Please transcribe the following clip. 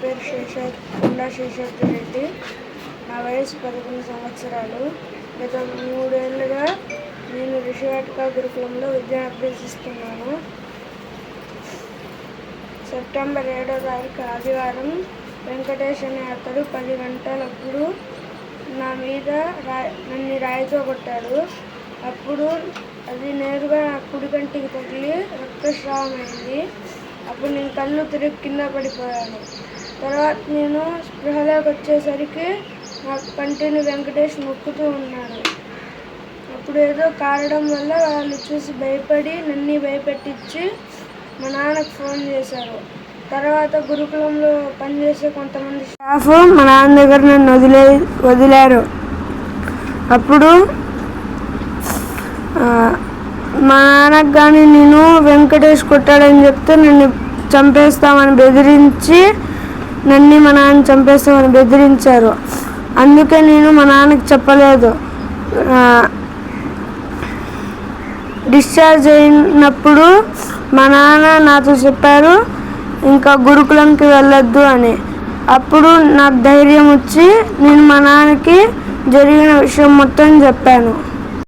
పేరు శేషర్ కొండా శేషాద్రి రెడ్డి నా వయసు పదకొండు సంవత్సరాలు. గత మూడేళ్ళుగా నేను రిషివాటిక గురుకులంలో విద్య అభ్యసిస్తున్నాను. సెప్టెంబర్ ఏడో తారీఖు ఆదివారం వెంకటేష్ అనే అతడు పది గంటలప్పుడు నా మీద రా నన్ను రాయితో కొట్టాడు. అప్పుడు అది నేరుగా నా కుడి కంటికి తగిలి రక్తస్రావం అయింది అప్పుడు నేను కళ్ళు తిరిగి కింద పడిపోయాను. తర్వాత నేను స్పృహలోకి వచ్చేసరికి నా పంటిని వెంకటేష్ నొక్కుతూ ఉన్నాడు. అప్పుడు ఏదో కారడం వల్ల వాళ్ళు చూసి భయపడి నన్ను భయపెట్టించి మా నాన్నకు ఫోన్ చేశారు. తర్వాత గురుకులంలో పనిచేసే కొంతమంది స్టాఫ్ మా నాన్న దగ్గర నన్ను వదిలే వదిలారు. అప్పుడు మా నాన్నకు కానీ నేను వెంకటేష్ కొట్టాడని చెప్తే నన్ను చంపేస్తామని బెదిరించి నన్ను మా నాన్న చంపేస్తామని బెదిరించారు. అందుకే నేను మా నాన్నకి చెప్పలేదు. డిశ్చార్జ్ అయినప్పుడు మా నాన్న నాతో చెప్పారు ఇంకా గురుకులంకి వెళ్ళొద్దు అని. అప్పుడు నాకు ధైర్యం వచ్చి నేను మా నాన్నకి జరిగిన విషయం మొత్తం చెప్పాను.